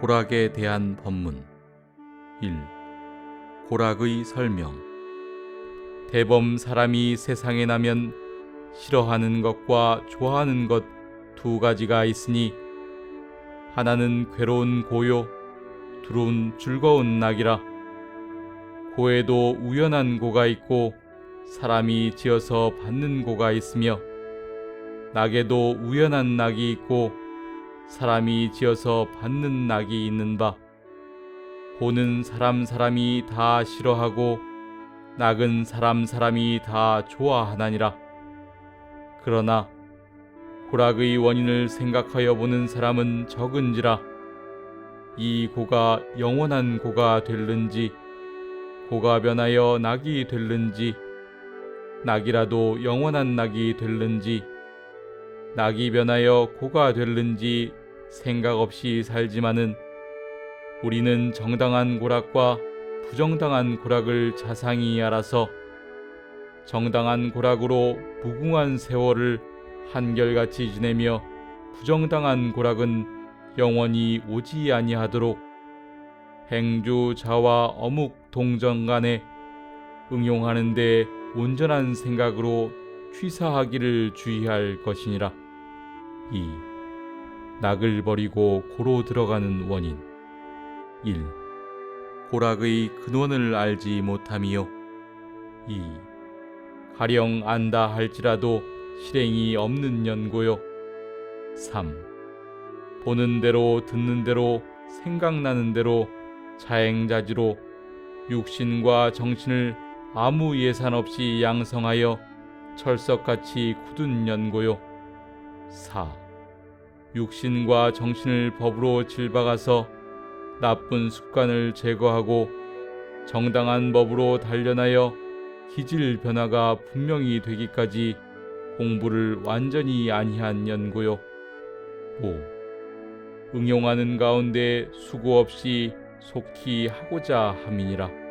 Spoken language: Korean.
고락에 대한 법문. 1. 고락의 설명. 대범 사람이 세상에 나면 싫어하는 것과 좋아하는 것 두 가지가 있으니 하나는 괴로운 고요 둘은 즐거운 낙이라. 고에도 우연한 고가 있고 사람이 지어서 받는 고가 있으며 낙에도 우연한 낙이 있고 사람이 지어서 받는 낙이 있는 바. 고는 사람 사람이 다 싫어하고 낙은 사람 사람이 다 좋아하나니라. 그러나 고락의 원인을 생각하여 보는 사람은 적은지라. 이 고가 영원한 고가 될는지 고가 변하여 낙이 될는지 낙이라도 영원한 낙이 될는지 낙이 변하여 고가 될는지 생각 없이 살지만은 우리는 정당한 고락과 부정당한 고락을 자상히 알아서 정당한 고락으로 무궁한 세월을 한결같이 지내며 부정당한 고락은 영원히 오지 아니하도록 행주 자와 어묵 동정 간에 응용하는데 온전한 생각으로 취사하기를 주의할 것이니라. 2. 낙을 버리고 고로 들어가는 원인 1. 고락의 근원을 알지 못함이요 2. 가령 안다 할지라도 실행이 없는 연고요 3. 보는 대로 듣는 대로 생각나는 대로 자행자지로 육신과 정신을 아무 예산 없이 양성하여 철석같이 굳은 연고요 4. 육신과 정신을 법으로 질박아서 나쁜 습관을 제거하고 정당한 법으로 단련하여 기질 변화가 분명히 되기까지 공부를 완전히 아니한 연고요. 5. 응용하는 가운데 수고 없이 속히 하고자 함이니라.